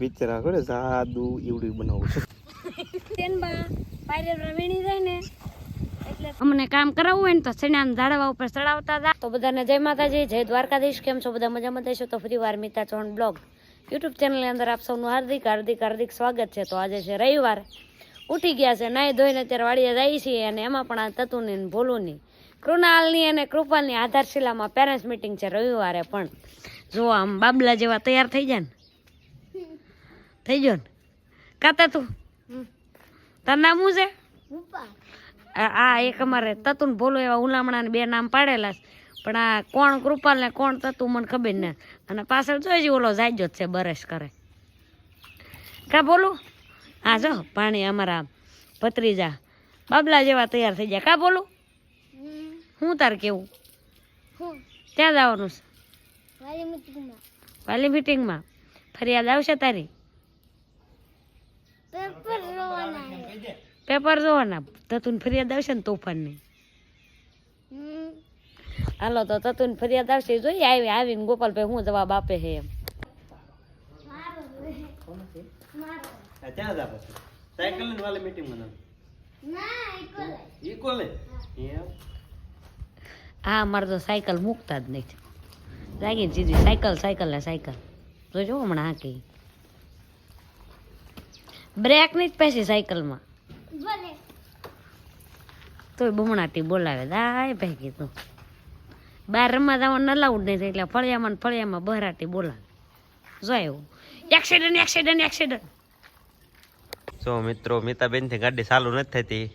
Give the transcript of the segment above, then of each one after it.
બિચારા કરે સાદુ એવડું બનાવું છે. અમને કામ કરાવવું હોય ને તો સણાના ઝાડવા ઉપર ચડાવતા હતા તો બધાને જય માતાજી, જય દ્વારકાધીશ. કેમ છો? બધા મજામાં થઈશું તો ફરી વાર મિતા ચૌહાણ બ્લોગ યુટ્યુબ ચેનલની અંદર આપ સૌનું હાર્દિક હાર્દિક હાર્દિક સ્વાગત છે. તો આજે છે રવિવાર. ઉઠી ગયા છે, નાહી ધોઈને અત્યારે વાડીએ જઈએ છીએ અને એમાં પણ આ તતુની ને ભોલુની, કૃણાલની અને કૃપાલની આધારશિલામાં પેરેન્ટ્સ મિટિંગ છે રવિવારે પણ. જો આમ બાબલા જેવા તૈયાર થઈ જાય ને થઈ ગયો ને કાતા તું તારું નામ શું છે આ એક અમારે તતુન ભોલો એવા ઉલામણા બે નામ પાડેલા છે પણ આ કોણ કૃપાલ ને કોણ તતું મને ખબર ને અને પાછળ જોઈ છે ઓલો જાયજો જ છે બરસ કરે કા બોલું હા જો પાણી અમારા ભત્રીજા બાબલા જેવા તૈયાર થઈ જાય કા બોલું હું તાર કેવું ત્યાં જવાનું છે વાલી મિટિંગમાં ફરિયાદ આવશે તારી પેપર જોવાના તતુન ફરિયાદ આવશે ને તોફાનની. હાલો તો તતુન ફરિયાદ આવશે. જોઈએ આવી આવીને ગોપાલભાઈ હું જવાબ આપે છે? એમ ક્યાં સાયકલ ને વાલે મીટિંગ બનાવ ઇકોલે એમ? હા મારે તો સાયકલ મૂકતા જ નહીં લાગીને સીધી સાયકલ સાયકલ ને સાયકલ. તો જો હમણાં હા કે બ્રેક નહીં જ પેસી સાયકલમાં તોય બમણાથી બોલાવે દાય ભાઈ તું બહાર રમવા જવાનું અલાઉડ નહીં થાય એટલે ફળિયામાં ને ફળિયામાં બહરાટી બોલાવે. જો એવું. એક્સિડન્ટ એક્સિડન્ટ એક્સિડન્ટ જો મિત્રો મિતાબેનથી ગાડી ચાલુ નથી થતી.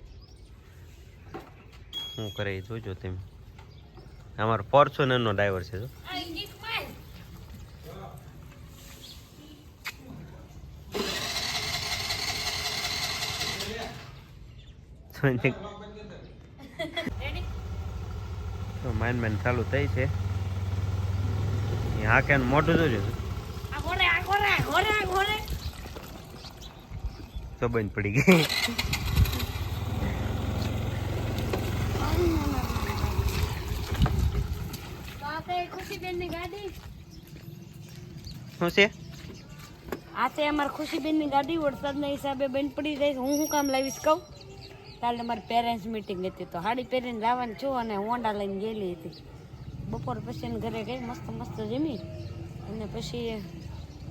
શું કરે જોજો તમે. અમારો ફોર્ચ્યુનર નો ડ્રાઈવર છે જો. તો માઇન માઇન ચાલુ થઈ છે. હા કે મોઢું જોજો. તો બંધ પડી ગઈ. શું છે? આ અમારે અમારી ખુશીબેનની ગાડી વરસાદના હિસાબે બંધ પડી જાય હું શું કામ લાવીશ કહું? કાલે મારી પેરેન્ટ્સ મિટિંગ હતી તો સાડી પહેરીને લાવવાની છું અને હોન્ડા લઈને ગયેલી હતી. બપોર પછી ઘરે ગઈ, મસ્ત મસ્ત જમી. અને પછી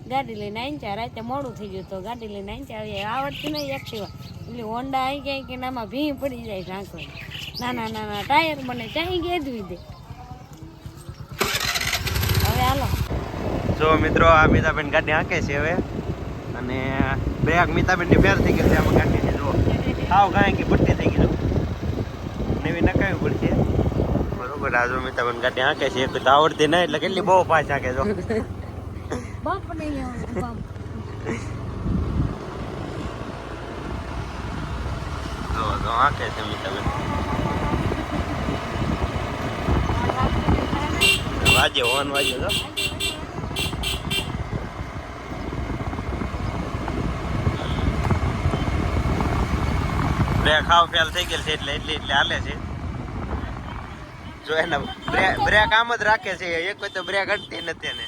ગાડી લઈને આવીને ત્યાં રાતે મોડું થઈ ગયું તો ગાડી લઈને આવીને ત્યાં આવડતી નહીં એક્ટિવા એટલે હોન્ડા આવી ગયા કે નામાં ભી પડી જાય ઝાંખો નાના નાના ટાયર બને ત્યાં ગેદવી દે. હવે હાલો. જો મિત્રો, આ મીતાબેન ગાડી હાંકે છે હવે. અને બ્રેક મીતાબેનની ફેર થઈ ગઈ છે, આમાં ગાય કે પટ્ટી થઈ ગયેલું નવી નખાવી પડશે બરોબર આ જો મીતાબેન ગાડી હાંકે છે એક તો આવડતી નહીં એટલે કેટલી બહુ પાછ નહીં આવવાનું બમ્પ જો જો હાંકે વાજે હોન વાજે જો. બ્રેક ખાવ ફેલ થઈ ગયેલ છે એટલે એટલે એટલે હાલે છે. જો એના બ્રેક આમ જ રાખે છે, એક કોઈ તો બ્રેક અટતી નથી એને.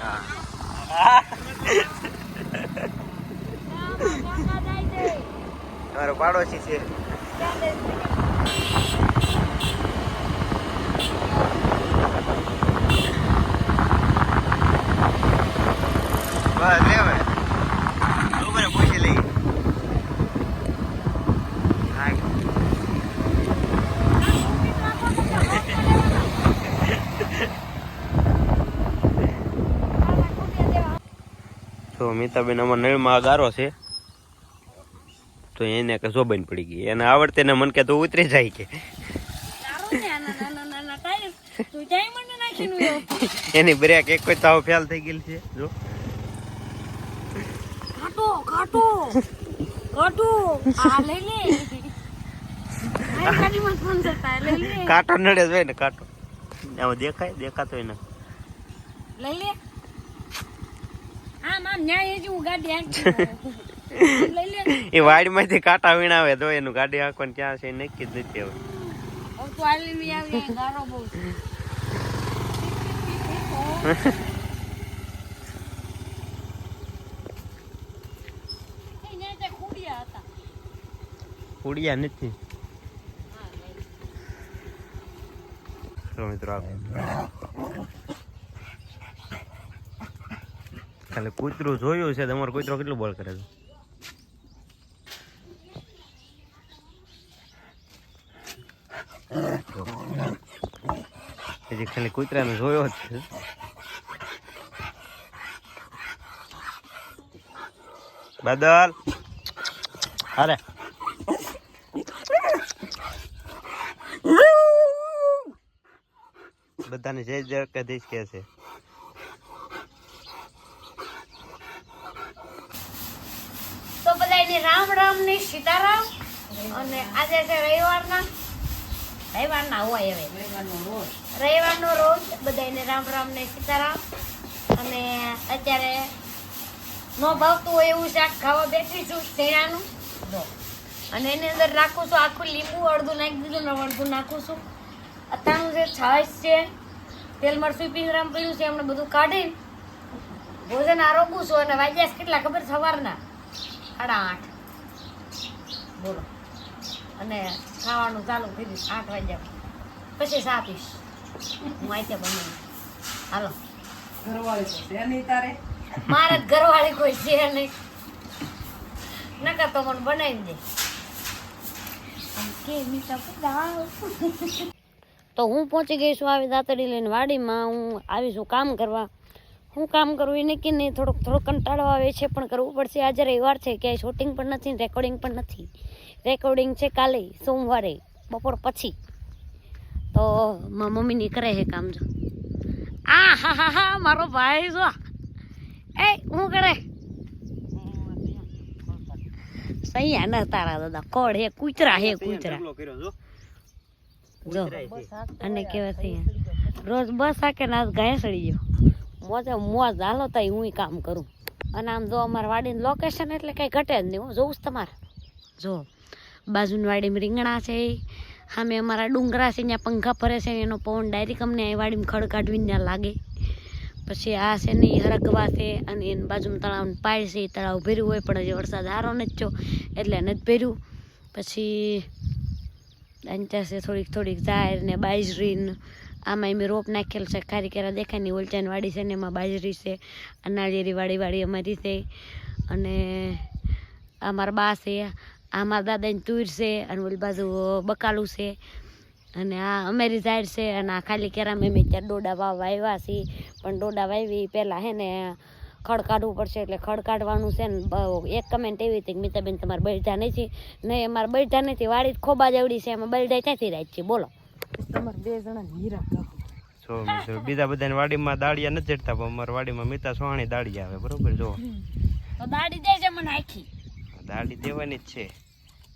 હા. તમારો પાડોશી છે. બસ લેવાય ઉપર પૂછી લઈ હા તો મિતાબેન અમાર નળમાં ગારો છે. તો એને કે શોભાઈને પડી ગઈ. એને આવડતે ને મન કે તો ઉતરી જાય કે. એની બ્રેક એક કોઈ તાવ ફેલ થઈ ગયેલી છે. જો. કાટો કાટો કાટો આ લઈ લે. કાંટો નડે જ હોય ને કાંટો. દેખાય? દેખાતો હોય ને. લઈ લે. એ વાડમાંથી કાંટા વીણાવે તો એનું ગાડી હાંકવાનું ક્યાં છે નક્કી જ નથી હવે. નથી. મિત્રો ખાલી કૂતરું જોયું છે તમારો કૂતરો કેટલું બોલ કરે છે. હજી ખાલી કૂતરાને જોયો જ છે. બદલ. અરે બધાને જય જય કદીશ કે છે તો બધાને રામ રામ ને સીતારામ અને આજે છે રવિવારના. રવિવારના હોય હવે. રવિવારનો રોજ બધાને રામ રામ ને સીતારામ. અને અત્યારે નો ભાવતું હોય એવું શાક ખાવા બેઠી છું શેણાનું અને એની અંદર નાખું છું આખું લીંબુ, અડધું નાખી દીધું ને અડધું નાખું છું. અત્યારનું જે છાશ છે, તેલ, મરચું પીંગરામ પડ્યું છે, એમને બધું કાઢી ભોજન આરોગું છું અને વાગ્યા કેટલા ખબર? સવારના. સાડા આઠ. બોલો. અને ખાવાનું ચાલુ થઈ દઈશ આઠ વાગ્યા પછી. સા પીશ. હું આઈતે બનાવું હાલો. ઘરવાળી છે નહીં તારે? મારે ઘરવાળી કોઈ છે નહીં. નકર તો મને બનાવી દે. તો હું પહોંચી ગઈ છું આવી દાતડી લઈને વાડીમાં. હું આવી છું કામ કરવા. હું કામ કરું એ નક્કી નહીં થોડોક થોડોક કંટાળો આવે છે પણ કરવું પડશે. આજે રવિવાર છે ક્યાંય શૂટિંગ પણ નથી રેકોર્ડિંગ પણ નથી. રેકોર્ડિંગ છે કાલે સોમવારે બપોર પછી. તો મારા મમ્મીની કરે છે કામ જો. આ હા હા હા મારો ભાઈ જો. એ હું કરે? સૈયા ન તારા દાદા કોડ હે કૂતરા હે કૂતરા. જો. અને કેવા છે? રોજ બસ આકે ના ગાય સડી ગયો. મોજે મોજ હાલો તઈ હું કામ કરું. અને આમ જો અમારા વાડીની લોકેશન એટલે કંઈ ઘટે જ નહીં હું. જોઉં જ તમારે. જો, બાજુની વાડીમાં રીંગણા છે, સામે અમારા ડુંગરા છે, ત્યાં પંખા ફરે છે, એનો પવન ડાયરેક્ટ અમને એ વાડીમાં ખડ કાઢવીને ત્યાં લાગે. પછી આ છે ને હરગવા છે, અને એની બાજુમાં તળાવ પાય છે એ તળાવ ભર્યું હોય, પણ હજી વરસાદ હારો નથી થયો, એટલે નથી ભર્યું. પછી અંચાશે થોડીક થોડીક જાહેર ને બાજરી ને આમાં મેં રોપ નાખેલ છે ખારી કેરા દેખાય નહીં ઓલચાની વાડી છે ને એમાં બાજરી છે અનાળિયેરી વાડી વાડી અમારી છે અને અમારા બા છે આ મારા દાદાની તુર છે અને ઓલી બાજુ બકાલું છે અને આ અમેરી ઝાડ છે અને આ ખાલી કેરામાં અમે ત્યાં ડોડા વાવવા આવ્યા છીએ, પણ ડોડા વાવી પહેલાં હે ને ખડ કાઢવું પડશે એટલે ખડ કાઢવાનું છે ને એક કમેન્ટ એવી હતી કે, મિતાબેન, તમારે બળજા નથી. નહીં, અમારે બળજા નથી, વાડી ખોબા જવડી છે, એમાં બળજા ક્યાંથી રાખ છે? બોલો. તમારે બે જણા હીરા જો મિત્રો બીજા બધાની વાડીમાં દાળિયા નથી ચડતા પણ અમારી વાડીમાં મીતા સોહાણી દાળી આવે બરોબર? જો. દાળી દાડી દે છે મને આખી. દાળી દેવાની જ છે.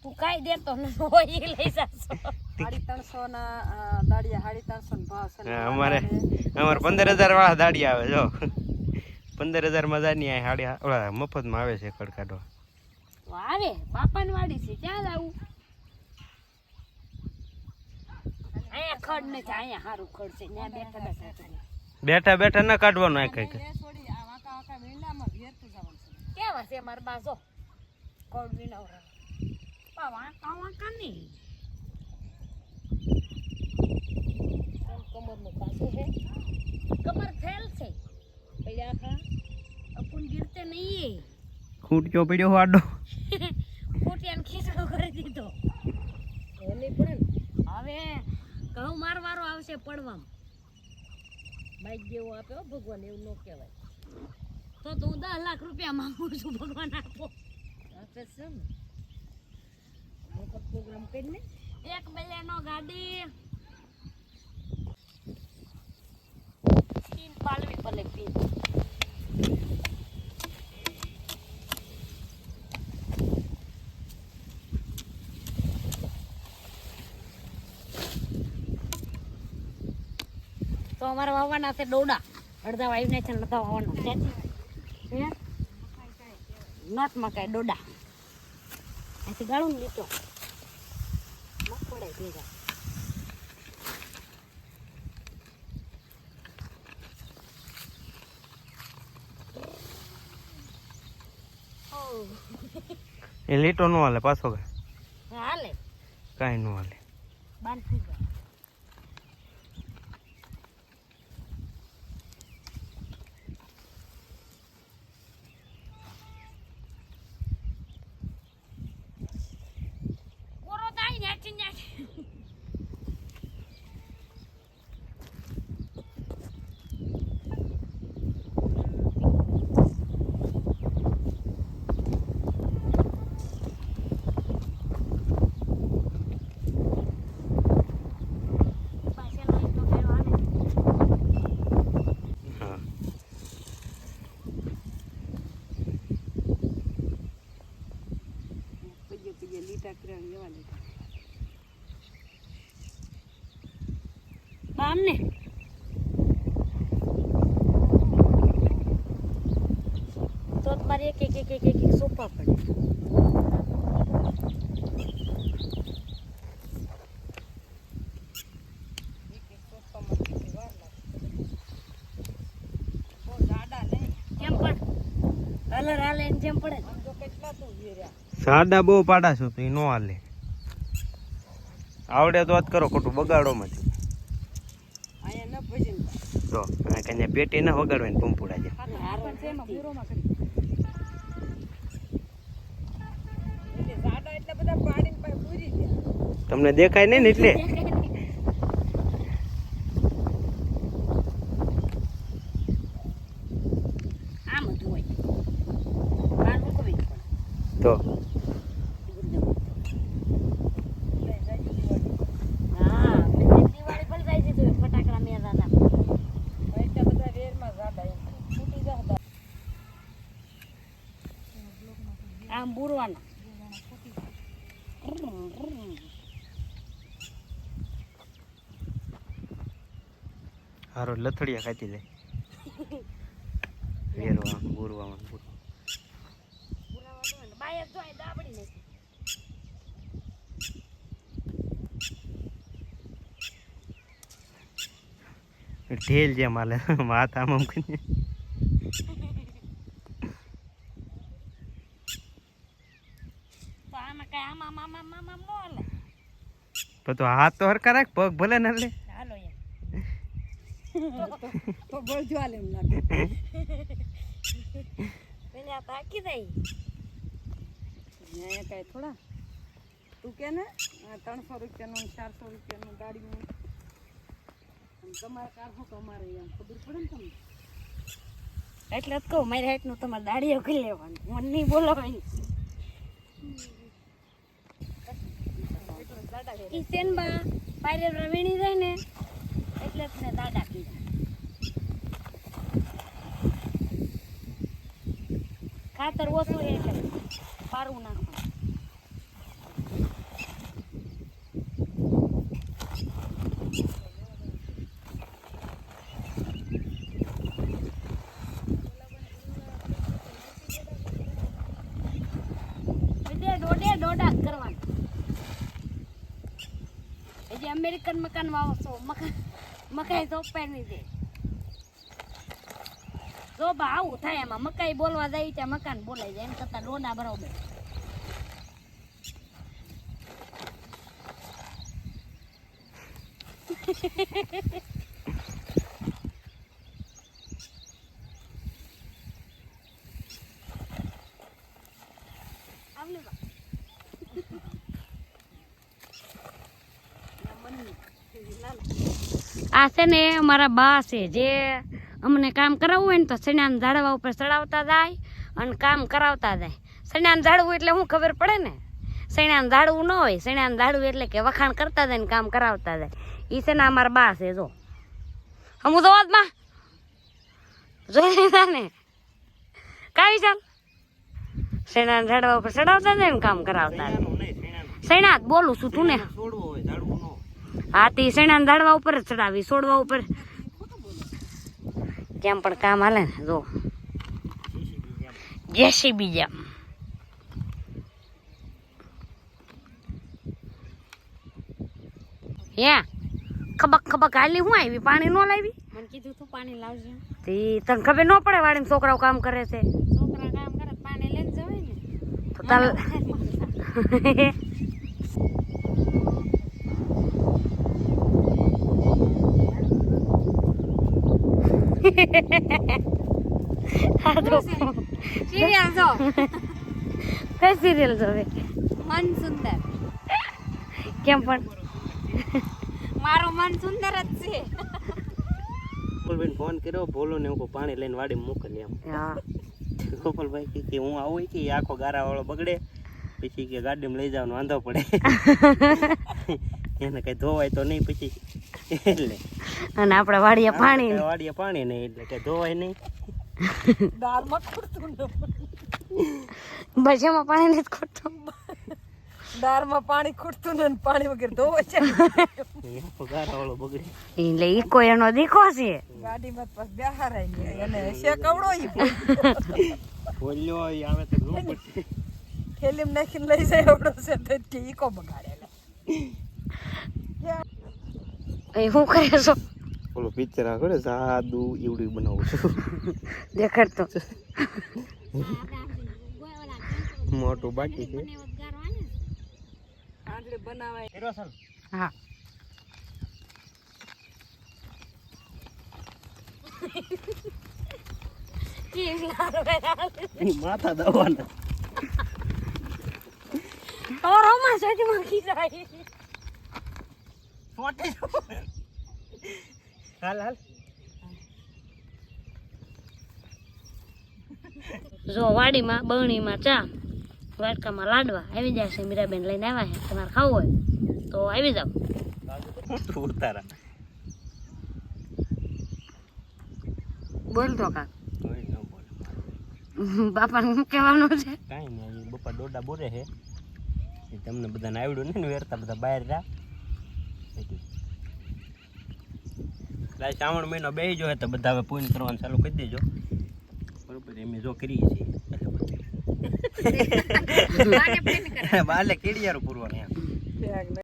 તું કાંઈ દેતો ન હોય એ લઈ જાશો. સાડી ત્રણસો ના દાળિયા સાડી ત્રણસો નો ભાવ છે. અમારે અમારે પંદર હજાર વાળા દાળિયા આવે જો. પંદર હજારમાં હાડી ઓલા મફતમાં આવે છે કડકાટો આવે બાપાની વાડી છે ક્યાં જાવું અહીંયા ખડ નથી અહીંયા સારું ખડ છે ત્યાં બેઠા બેઠા છે. બેઠા બેઠા ના કાઢવાનું આ કઈ એ છોડી આ વાંકા વાંકા વેંડામાં ભેરતું જવાનું છે. કેવા છે મારા બાજો ખડ વિનવરા પા વાંકા વાંકા કમરનું પાછું છે. કમર ફેલ છે. પછી આખા. અપુન ગીરતે નહીં ખૂટ્યો પડ્યો આડો. ખૂટિયાને ખીચડો કરી દીધો. ઓલી પડે ને હવે ઘઉં મારવારો આવશે પડવામાં. બાઈક જેવો આપ્યો ભગવાન એવું ન કહેવાય. તો તો હું દસ લાખ રૂપિયા માંગુ છું ભગવાન આપો. આપે છે ને. પ્રોગ્રામ કરીને. એક બેલેનો ગાડી. પીન પાલવી ભલે પીન અમારે વાવવાના છે ડોડા. અડધા વાવીને છે ને અડધા વાવવાના છે. હે? નોટ મકાઈ દોડા અહીંથી ગાળું ને લીધો. મગફળાઈ ભેગા એ લીટો નો હાલે પાછો હાલે. કાંઈ નો હાલે. બાંધી જાય કોરો થાય ને આચી નાખી. પાછળ હોય તો ફેર હાલે. હા પગે પગે લીટા કર્યા ને એવા લીટા બામ ને તો તમારે એક એક એક એક એક એક સોપા પડે. આમ સાડા બહુ પાડા છો તો એ નો હાલે. આવડે તો જ કરો, ખોટું બગાડો માં અહીંયા ન ભજીને જો, આ કન્યા પેટી ના વગાડવાની પંપુડા પૂરી તમને દેખાય નહીં ને એટલે? જ તો એટલે જાજી દિવાળી હા પછી દિવાળી પણ જાય છે તો ફટાકડા મેળા હતા એટલા બધા વેરમાં જાડા એમ ફૂટી જતા આમ બુરવાના હારો લથડિયા ખાતી જાય વેરવા બુરવામાં બાયર જોઈ દાબડી નાખી ઢેલ જેમ હાલે માથ આમ આમ કરીને. તો હાથ તો હરકા રાખ પગ ભલે ના લે બળજો આલે એમ પેલા તાકી દઈ કાંઈ થોડા તું કે ને ત્રણસો રૂપિયાનું ચારસો રૂપિયાનું ગાડીનું તમારે કાર શું તો અમારે એમ ખબર ને તમને એટલે જ કહું મારી હાઈટનું તમારે દાડીઓ કરી લેવાનું મને નહીં બોલાવાની ઈ સેનબા પાયરે વીણી જાય ને એટલે જ દાદા કીધા. ખાતર ઓછું એટલે સારું નાખવાનું. કરવાનું. હજી અમેરિકન મકાન વાવો છો મકાન મકાઈ સોંપાય નહીં દે જો બા આવું થાય એમાં. મકાઈ બોલવા જાય ત્યાં મકાન બોલાય જાય. એમ કરતા ડોડા બરાબર. Thank બા. આ છે ને અમારા બા છે, જે અમને કામ કરાવવું હોય ને તો સણાના ઝાડવા ઉપર ચડાવતા જાય અને કામ કરાવતા જાય. સણાનું ઝાડવું એટલે શું ખબર પડે ને? સણાનું ઝાડવું ન હોય, સણાનું ઝાડવું એટલે કે વખાણ કરતા જાય ને કામ કરાવતા જાય. એ છે ને અમારા બા છે, જો. હું તો વાતમાં જોઈ લીધા ને. કાવી ચાલ. સણાના ઝાડવા ઉપર ચડાવતા જાય ને કામ કરાવતા જાય. બોલું છું તું ને છોડવો હોય ઝાડવું નો હા તે સણાના ઝાડવા ઉપર જ ચડાવી છોડવા ઉપર. જેમ પણ કામ હાલે ને જો. જેસીબી જેમ. હે? ખબક ખબક હાલી હું આવી? પાણી નો લાવી? મને કીધું તું પાણી લાવજે. તે તને ખબર ન પડે વાડીમાં છોકરાઓ કામ કરે છે? છોકરા કામ કરે પાણી લઈને જવાય ને. તો તાલ તો સિરિયલ જો કઈ સિરિયલ જોવે મન સુંદર કેમ પણ મારું મન સુંદર જ છે ગોપાલભાઈ ફોન કર્યો બોલો ને હું પાણી લઈને વાડી મોકલી એમ હા ગોપાલભાઈ કે કે હું આવું કે આખો ગારા વાળો બગડે પછી કે ગાડીમાં લઈ જવાનો વાંધો પડે એને કઈ ધોવાય તો નહીં પછી એટલે અને આપણે વાડીએ પાણી વાડીએ પાણી નહીં એટલે કે ધોવાય નહીં. દાળમાં ખૂટતું બસ એમાં પાણી નથી ખોટું. દાળમાં પાણી ખૂટતું ને પાણી વગર ધોવાય છે. ઈ એટલે ઈકો એનો દીકો છે. ગાડીમાં તો પછી બેહારાય નહીં એને શેકવડો ઈ. બોલ્યો આવે તો રૂમ પડશે. થેલીમાં નાખીને લઈ જાય એવડો છે તો કે ઈકો એ હું કરે છો? ઓલો પિક્ચર આ ને સાદુ એવડું બનાવું છું. દેખાડતો. મોટું બાકી છે. હા. માથા દવાના ઓરોમાં સજી મૂકી જાય હાલ હાલ. જો વાડીમાં બરણીમાં ચા વાટકામાં લાડવા. આવી જાય છે મીરાબેન લઈને આવ્યા છે. તમારે ખાવું હોય તો આવી જાઓ. ઉતારા. બોલ તો કાક. બાપા ન બોલે. બાપાને શું કહેવાનું છે? કાંઈ નહીં બપા ડોડા બોરે છે. તમને બધાને આવડ્યું ને વેરતા બધા બહાર રહ્યા. લાય શ્રાવણ મહિનો બે જો તો બધા હવે પૂન કરવાનું ચાલુ કરી દેજો. બરોબર એમ જો કરીએ છીએ એટલે બાલે કેડિયારું પૂરવાનું એમ.